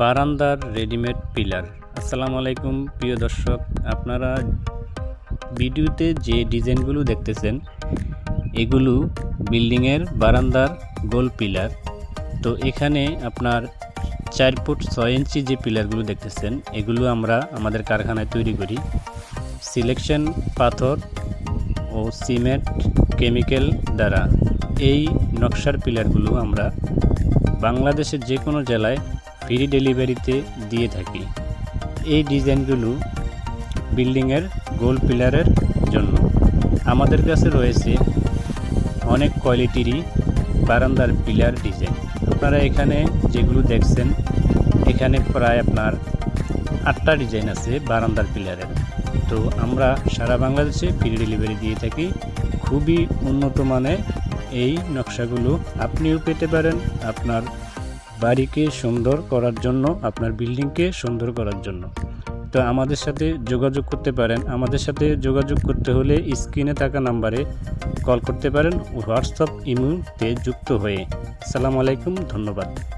বারান্দার readymade pillar. আসসালামু আলাইকুম, প্রিয় দর্শক। আপনারা ভিডিওতে যে ডিজাইনগুলো দেখতেছেন, এগুলো বিল্ডিংয়ের বারান্দার গোল পিলার। তো এখানে আপনার চার ফুট ছয় ইঞ্চি যে পিলারগুলো দেখতেছেন, এগুলো আমরা আমাদের কারখানায় তৈরি করি। সিলেকশন পাথর ও সিমেন্ট কেমিক্যাল দ্বারা এই নকশার পিলারগুলো আমরা বাংলাদেশের যে কোনো জেলায় ফ্রি ডেলিভারিতে দিয়ে থাকি। এই ডিজাইনগুলো বিল্ডিংয়ের গোল পিলারের জন্য। আমাদের কাছে রয়েছে অনেক কোয়ালিটিরই বারান্দার পিলার ডিজাইন। আপনারা এখানে যেগুলো দেখছেন, এখানে প্রায় আপনার আটটা ডিজাইন আছে বারান্দার পিলারের। তো আমরা সারা বাংলাদেশে ফ্রি ডেলিভারি দিয়ে থাকি। খুবই উন্নত মানের এই নকশাগুলো আপনিও পেতে পারেন, আপনার বাড়িকে সুন্দর করার জন্য, আপনার বিল্ডিংকে সুন্দর করার জন্য। তো আমাদের সাথে যোগাযোগ করতে পারেন। আমাদের সাথে যোগাযোগ করতে হলে স্ক্রিনে থাকা নাম্বারে কল করতে পারেন। হোয়াটসঅ্যাপ ইমুতে যুক্ত হয়ে। সালাম আলাইকুম, ধন্যবাদ।